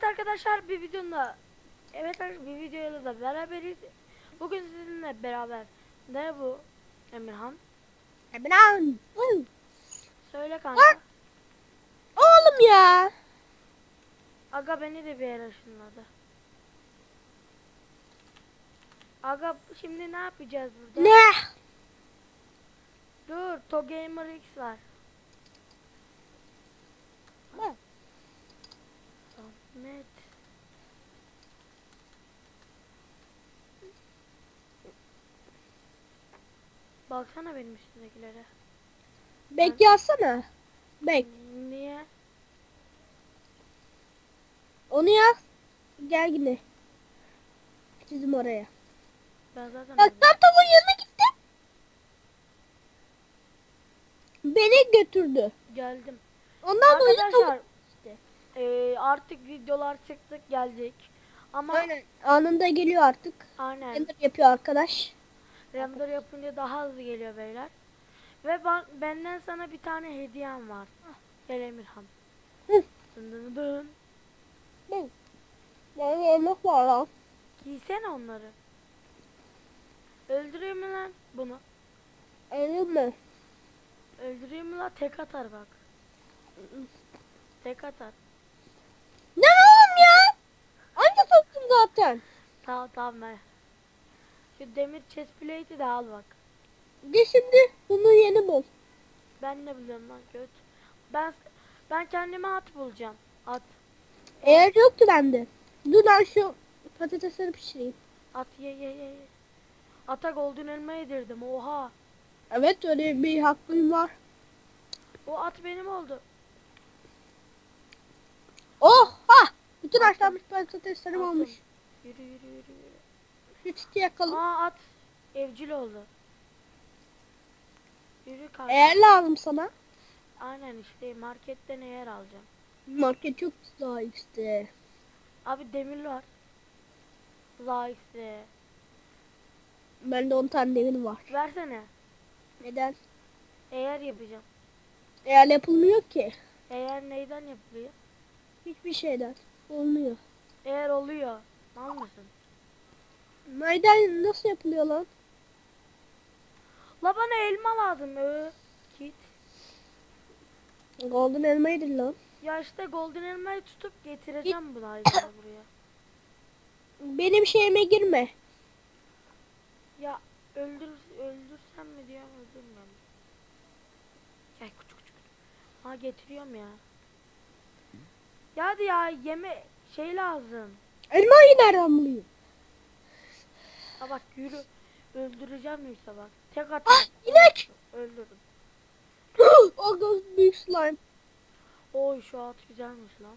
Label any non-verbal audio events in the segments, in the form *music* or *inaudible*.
Evet arkadaşlar bir videonda Evet bir videoyla da beraberiz. Bugün sizinle beraber ne bu Emirhan? Emirhan. Söyle kanka. Oğlum ya. Aga beni de bir yere ışınladı. Aga şimdi ne yapacağız burada? Ne? Dur To Gamer X var. Ne? Ahmet. Baksana benim üstündekilere. Bek yazsana. Bek. Niye? Onu yaz. Gel yine. Çizim oraya. Ben zaten Bak ben tavuğun yanına gittim. Beni götürdü. geldim. Ondan dolayı tavuk eee, artık videolar sık sık gelecek. Ama Aynen. Anında geliyor artık. aynen. Render yapıyor arkadaş. Render yapınca daha hızlı geliyor beyler. Ve ben, benden sana bir tane hediyem var. Gel Emirhan. Hı. Dın dın dın. Yani yemek var lan. Giysene onları. Öldüreyim mi lan bunu? Öyle mi? Öldüreyim mi lan? Tek atar bak. Tek atar. Ne oğlum ya? Anca soktum zaten. Tamam tamam ben. Şu demir chest plate'i de al bak. De şimdi bunu yeni bul. Ben ne biliyorum lan göt. Ben ben kendime at bulacağım. At. Eğer yoktu bende. Dur lan şu patatesleri pişireyim. At ye ye ye. Ata golden elma yedirdim. Oha. Evet öyle bir hakkım var. O at benim oldu. Oh ha! Bütün haşlanmış patateslerim Attım. olmuş. Yürü yürü yürü yürü. Şu çiti yakalım. Aa at. Evcil oldu. Yürü kanka. Eğer lazım sana. Aynen işte marketten eğer alacağım. Market çok daha işte. Abi demir var. Zayıfse. Bende 10 tane demir var. Versene. Neden? Eğer yapacağım. Eğer yapılmıyor ki. Eğer neyden yapılıyor? Hiçbir şeyden. Olmuyor. Eğer oluyor. Mal mısın? Neden nasıl yapılıyor lan? La bana elma lazım. Ö. Git. Golden elma yedin lan. Ya işte golden elmayı tutup getireceğim bu dayıları *coughs* buraya. Benim şeyime girme. Ya öldür öldürsem mi diyorum öldürmüyorum. Gel küçük küçük. Ha getiriyorum ya. Ya hadi ya yeme şey lazım. Elmayı nereden bulayım? Ha bak yürü. Öldüreceğim yoksa bak. Tek at. Ah inek! Öldürdüm. *gasps* o göz büyük slime. Oy şu at güzelmiş lan.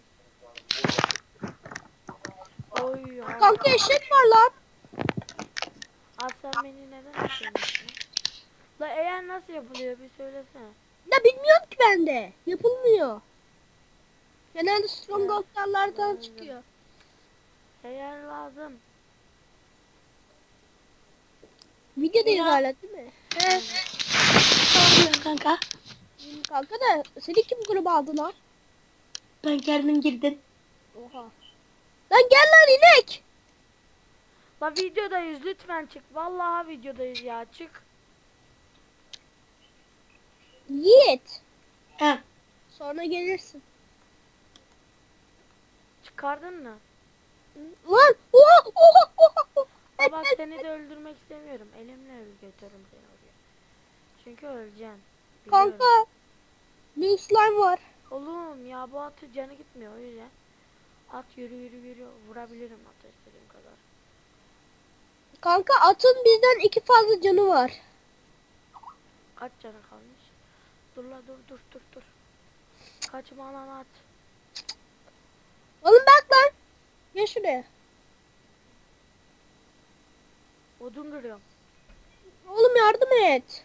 Oy ya. Kanka eşek var lan. At sen beni neden atıyorsun? La eğer nasıl yapılıyor bir söylesene. Ya bilmiyorum ki bende. Yapılmıyor. Genelde stronghold'lardan çıkıyor. Eğer lazım. Videodayız Ya. hala değil mi? He. yapıyorsun kanka? Kanka da seni kim gruba aldı lan? Ben kendim girdim. Oha. Lan gel lan inek. La videodayız lütfen çık. Vallahi videodayız ya çık. Yiğit. Ha. Sonra gelirsin. Çıkardın mı? Lan oha oha oha. oha. Ha bak seni de öldürmek istemiyorum. Elimle götürürüm seni oraya. Çünkü öleceksin. Biliyorum. Kanka. Büyük slime var. Oğlum ya bu atı canı gitmiyor o yüzden. At yürü yürü yürü. Vurabilirim atı istediğim kadar. Kanka atın bizden iki fazla canı var. Kaç canı kalmış? Dur la dur dur dur dur. Kaçma lan at. Oğlum bak lan. Gel şuraya. Odun kırıyorum. Oğlum yardım et.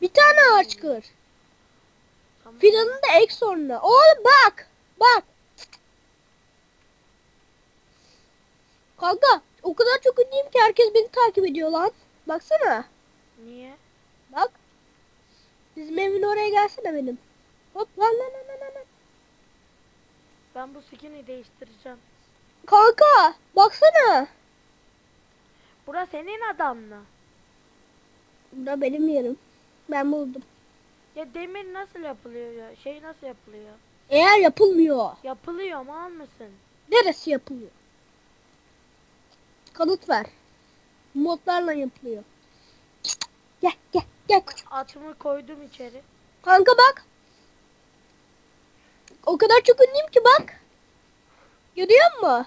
Bir tane ağaç kır. Tamam. Fidanını da ek sonra. Oğlum bak. Bak. Kanka o kadar çok ünlüyüm ki herkes beni takip ediyor lan. Baksana. Niye? Bak. Bizim evin oraya gelsene benim. Hop lan lan lan lan lan. Ben bu skin'i değiştireceğim. Kanka baksana. Bura senin adam mı? Bu da benim yerim. Ben buldum. Ya demir nasıl yapılıyor ya? Şey nasıl yapılıyor? Eğer yapılmıyor. Yapılıyor mal mısın? Neresi yapılıyor? Kanıt ver. Modlarla yapılıyor. Gel gel gel. Atımı koydum içeri. Kanka bak. O kadar çok ünlüyüm ki bak. Görüyor musun?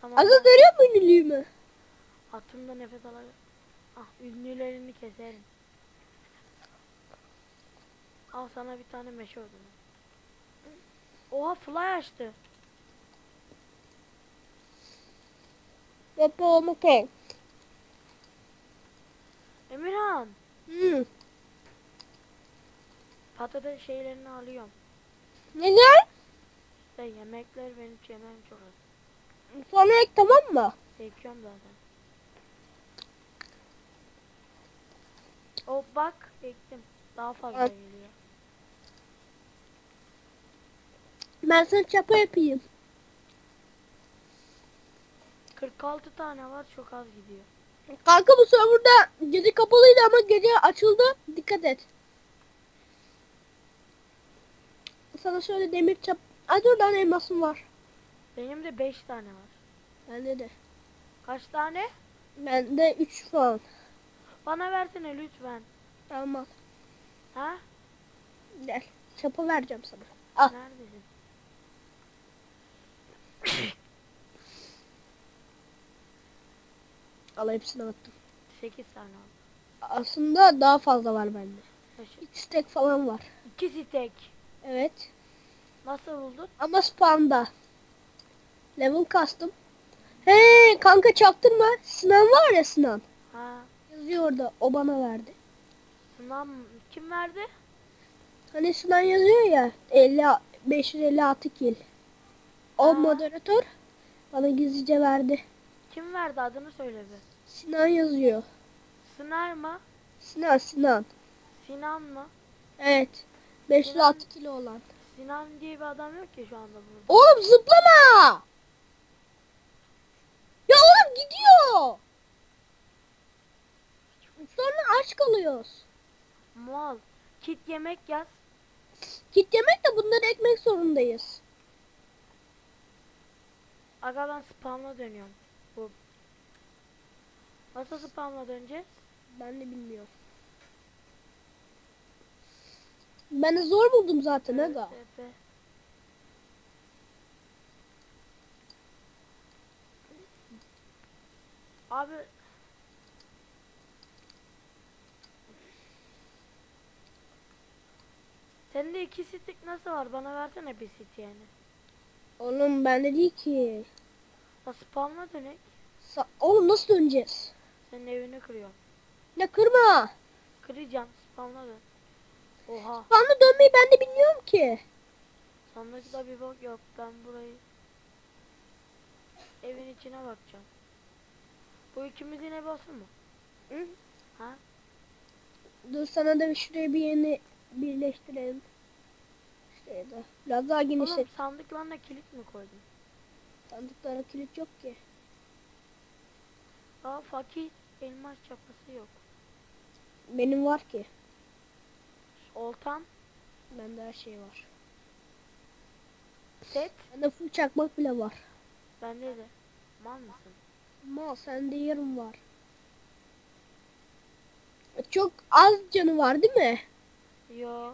Tamam. Aga görüyor musun ünlülüğümü? Atımda nefes alacağım. Ah ünlülerini keserim. Al sana bir tane meşe odunu. Oha fly açtı. Yapalım okey. Emirhan. Hmm. Patates şeylerini alıyorum. Neden? İşte yemekler benim hiç yemeğim çok az. Sonra ek tamam mı? Ekiyorum zaten. O bak ektim. Daha fazla Evet. geliyor. Ben sana çapa yapayım. 46 tane var çok az gidiyor. Kanka bu serverda gece kapalıydı ama gece açıldı. Dikkat et. Sana şöyle demir çap... Ay dur lan elmasım var. Benim de 5 tane var. Bende de. Kaç tane? Bende 3 falan. Bana versene lütfen. Tamam. Ha? Gel. Çapa vereceğim sana. Al. Neredesin? Al hepsini attım. 8 tane oldu. Aslında daha fazla var bende. Taşı. 2 stack falan var. 2 stek. Evet. Nasıl buldun? Ama spamda. Level kastım. He kanka çaktırma. Sinan var ya Sinan. Ha. Yazıyor orada. O bana verdi. Sınav kim verdi? Hani Sinan yazıyor ya 50 556 kill. O Ha. moderatör bana gizlice verdi. Kim verdi adını söyle bir. Sinan yazıyor. Sınar mı? Sinan Sinan. Sinan mı? Evet. 506 kilo olan. Sinan diye bir adam yok ki şu anda burada. Oğlum zıplama. Ya oğlum gidiyor. Sonra aç kalıyoruz. Mal. Kit yemek yaz. Git yemek de bunları ekmek zorundayız. Aga ben spamla dönüyorum. Bu. Nasıl spamla döneceğiz? Ben de bilmiyorum. Ben de zor buldum zaten aga. Evet, Abi Sende iki stick nasıl var? Bana versene bir stick yani. Oğlum bende değil ki. Ha spamla dönek. Sa- Oğlum nasıl döneceğiz? Senin evini kırıyorum. Ne kırma. Kıracağım spamla dön. Oha. Bana dönmeyi ben de bilmiyorum ki. Sandıkta bir bok yok. Ben burayı evin içine bakacağım. Bu ikimizin evi olsun mu? Hı? Ha? Dur sana da şuraya bir yeni birleştirelim. Şuraya da. Biraz daha Oğlum genişlet. sandıklarına kilit mi koydun? Sandıklara kilit yok ki. Aa fakir elmas çapası yok. Benim var ki. Oltan, Bende her şey var. set, Bende full çakmak bile var. bende de. Mal mısın? Mal sende yarım var. Çok az canı var değil mi? Yo.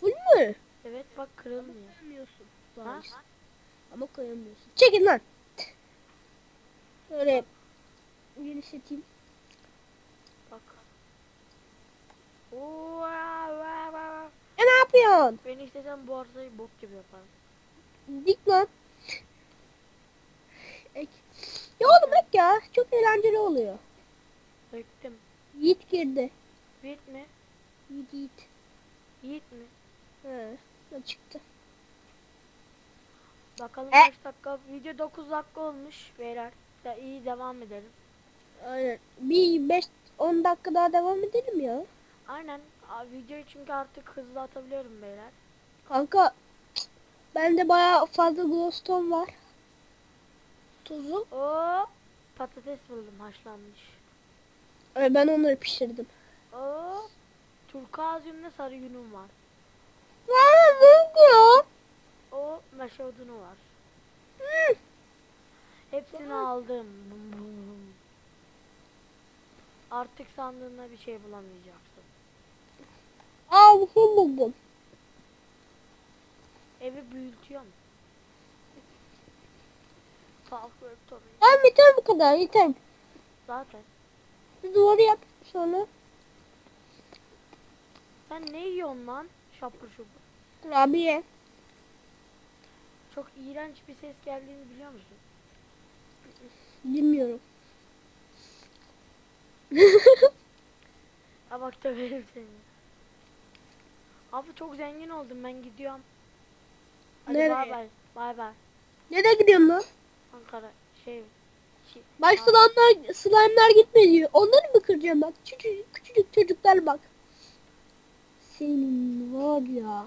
Full mü? Evet bak kırılmıyor. Koyamıyorsun. Ha? Ama koyamıyorsun. Çekin lan. Şöyle genişleteyim. Bak. Aa. E ne yapıyorsun? Ben istesem bu arsayı bok gibi yaparım. Dik lan. Ek. Ya oğlum ek ya. Çok eğlenceli oluyor. Döktüm. Yiğit girdi. Yiğit mi? Yiğit Yiğit. Yiğit mi? He. çıktı. Bakalım E? kaç dakika. Video 9 dakika olmuş beyler. Ya iyi devam edelim. Aynen. Bir 5 10 dakika daha devam edelim ya. Aynen. Aa, videoyu çünkü artık hızlı atabiliyorum beyler. Kanka Bende bayağı fazla glowstone var. Tuzu. Oo, patates buldum haşlanmış. Ay, Ben onları pişirdim. Oo, turkuaz yünle sarı yünüm var. Ne oluyor? O meşe odunu var. Hı. Hepsini aldım. Bum, bum. Artık sandığında bir şey bulamayacaksın. Aa bu buldum. Evi büyütüyorum. *laughs* Kalkıyor tabii. Tamam yeter bu kadar yeter. Zaten. Bir duvarı yap sonra. Sen ne yiyorsun lan? Şapur şupur. Abi ye. Çok iğrenç bir ses geldiğini biliyor musun? Bilmiyorum. Ha bak döverim seni. Abi çok zengin oldum ben gidiyorum. Hadi Nereye? bay bay. Bay bay. Nereye gidiyorsun lan? Ankara şey. şey Bak Aa, slime'lar, slime'lar gitme diyor. Onları mı kıracağım bak? Küçücük, küçücük çocuklar bak. Senin var ya. *laughs*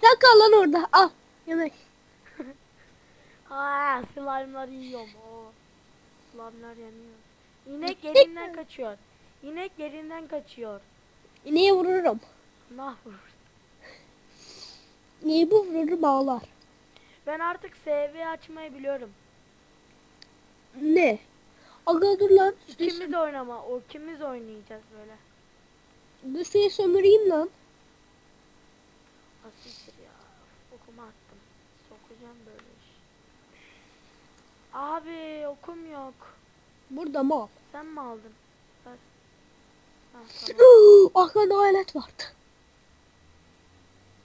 Sen kal lan orada. Al. Yemek. *laughs* Aa, slime'ları yiyorum. Oo. Slime'lar yanıyor. İnek yerinden kaçıyor. İnek yerinden kaçıyor. İneğe vururum. Ne yapıyor? İneği bu vurur bağlar. Ben artık SV açmayı biliyorum. Ne? Aga dur lan. İkimiz oynama. O ikimiz oynayacağız böyle. Dur seni sömüreyim lan. Asiktir ya. Okuma attım. Sokacağım böyle iş. Abi okum yok. Burada mal. Sen mi aldın? Tamam. Arkada alet vardı.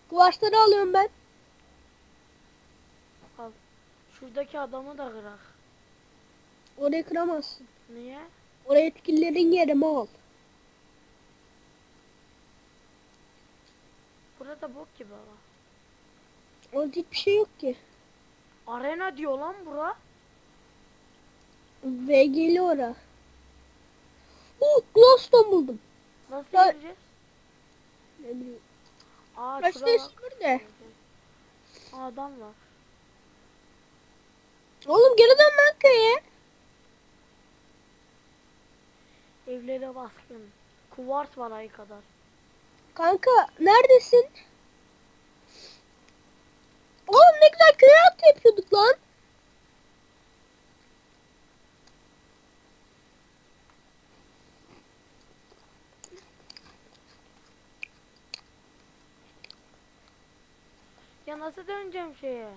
Kuvaçları alıyorum ben. Al. Şuradaki adamı da kırak. Orayı kıramazsın. Niye? Oraya etkililerin yeri mal. Burada bok gibi ama. Orada hiçbir şey yok ki. Arena diyor lan bura. VG'li ora. Uh, glowstone buldum. Nasıl Ya- gireceğiz? Ne bileyim. Aa Başta şuraya bak. sömür de. Aa, adam var. Oğlum geri dön lan köye. Evlere baskın. Kuvars var ay kadar. Kanka neredesin? Oğlum ne güzel köye at yapıyorduk lan. Ya nasıl döneceğim şeye?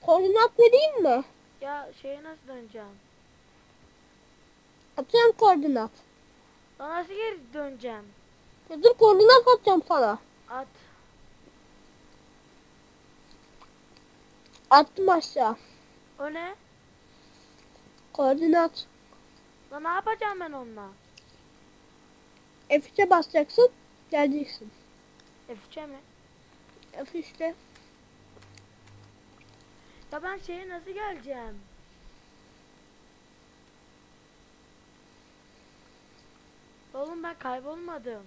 Koordinat vereyim mi? Ya şeye nasıl döneceğim? Atıyorum koordinat. Lan nasıl geri döneceğim? Ya dur koordinat atacağım sana. At. Attım aşağı. O ne? Koordinat. Lan ne yapacağım ben onunla? F3'e basacaksın. Geleceksin. F3'e mi? F3'te. Ya ben şeye nasıl geleceğim? Oğlum ben kaybolmadım.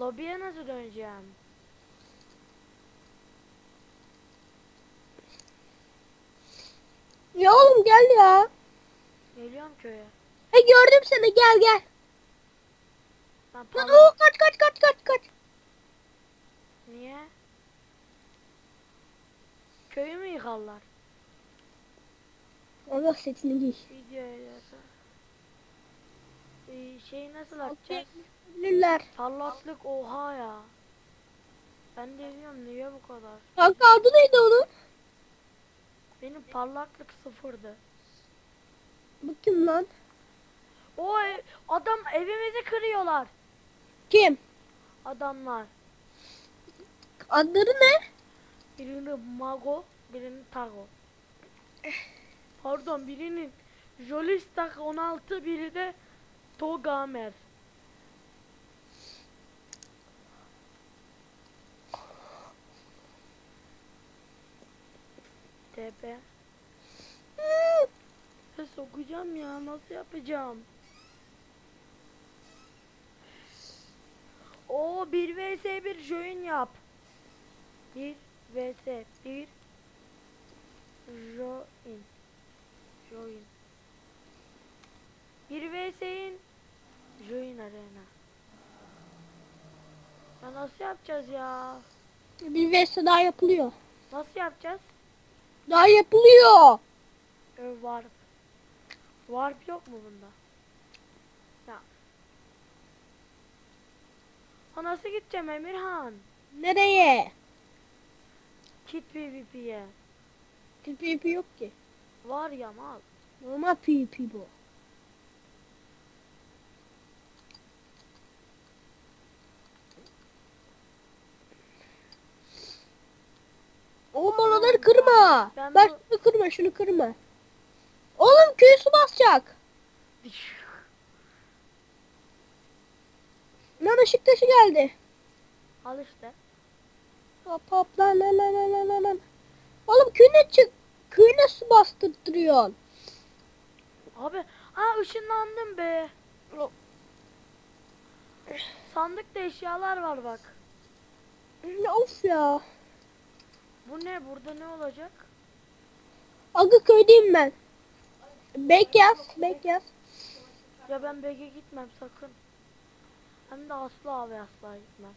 Lobiye nasıl döneceğim? Ya oğlum gel ya. Geliyorum köye. He gördüm seni gel gel. Ben o kaç kaç kaç kaç kaç. Niye? Köyü mü yıkarlar? Allah setini giy. Videoya. Ee, şeyi nasıl atacağız? Bilirler. Parlatlık oha ya. Ben de diyorum niye bu kadar? Kanka adı neydi onun? Benim parlaklık sıfırdı. Bu kim lan? O ev- adam evimizi kırıyorlar. Kim? Adamlar. Adları ne? Birini Mago, birini Tago. Pardon birinin Jolistak 16, biri de Togamer. TP. Ya sokacağım ya nasıl yapacağım? Ama 1 vs 1 join yap. 1 vs 1 join. Join. 1 vs'in join arena. Ya nasıl yapacağız ya? Bir vs daha yapılıyor. Nasıl yapacağız? Daha yapılıyor. Ö, warp. Warp yok mu bunda? Ya. Ha nasıl gideceğim Emirhan? Nereye? Kit PvP'ye. PvP yok ki. Var ya mal. Normal PvP bu. Oğlum oraları kırma. Ben Bak bu- şunu kırma şunu kırma. Oğlum köy su basacak. *laughs* Lan ışık taşı geldi. Al işte. Hop hop lan lan lan lan lan lan. Oğlum köyüne çık. Köyüne su bastırtıyorsun. Abi, aa ışınlandım be. Sandıkta eşyalar var bak. Ya Of ya. Bu ne? Burada ne olacak? Aga köydeyim ben. Bek yaz. Bek yaz. Ya ben BG gitmem sakın. Hem de asla ve asla gitmem.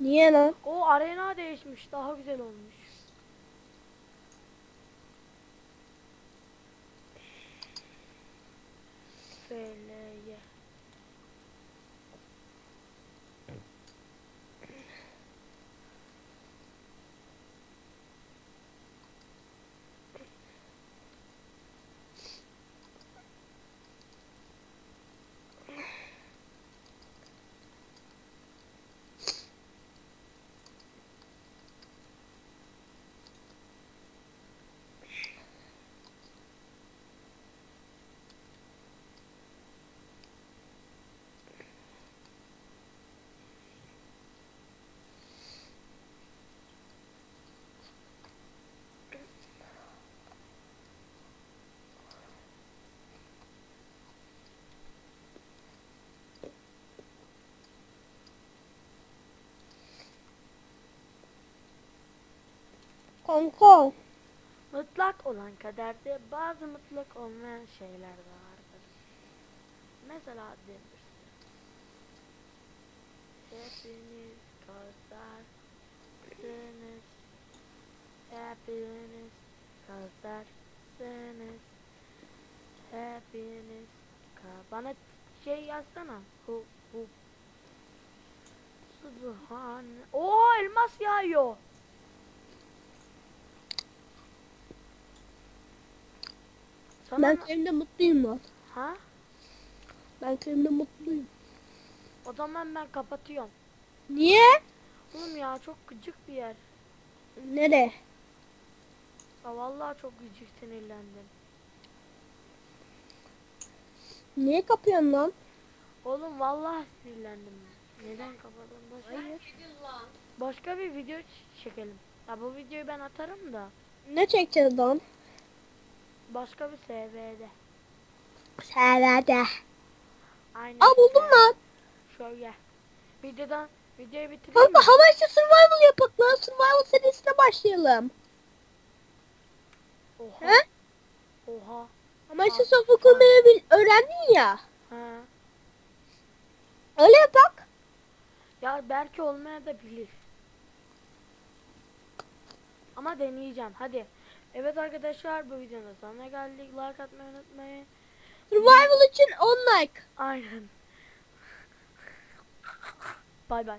Niye lan? O arena değişmiş. Daha güzel olmuş. FLY Kanka. Mutlak olan kaderde bazı mutlak olmayan şeyler de vardır. Mesela demirsin. Hepiniz kazarsınız. Hepiniz kazarsınız. Hepiniz ka- Bana şey yazsana. Hu hu. Subhan. Oo elmas yağıyor. Sana Ben köyümde mutluyum lan. Ha? Ben köyümde mutluyum. O zaman ben kapatıyorum. Niye? Oğlum ya çok gıcık bir yer. Nere? Ya vallahi çok gıcık sinirlendim. Niye kapıyorsun lan? Oğlum vallahi sinirlendim. Neden kapattın? Başka, başka bir video çekelim. Ya bu videoyu ben atarım da. Ne çekeceğiz lan? Başka bir SV'de. Serverde. Aynen. Aa buldum lan. Şöyle. Videodan videoyu bitireyim Kanka mi? hava içi survival yapak lan. Survival serisine başlayalım. Oha. He? Oha. Hava içi sofa kurmayı bil- öğrendin ya. Ha. Öyle yapak. Ya belki olmaya da bilir. Ama deneyeceğim. Hadi. Evet arkadaşlar bu videonun sonuna geldik. Like atmayı unutmayın. Survival için 10 like. Aynen. Bay bay.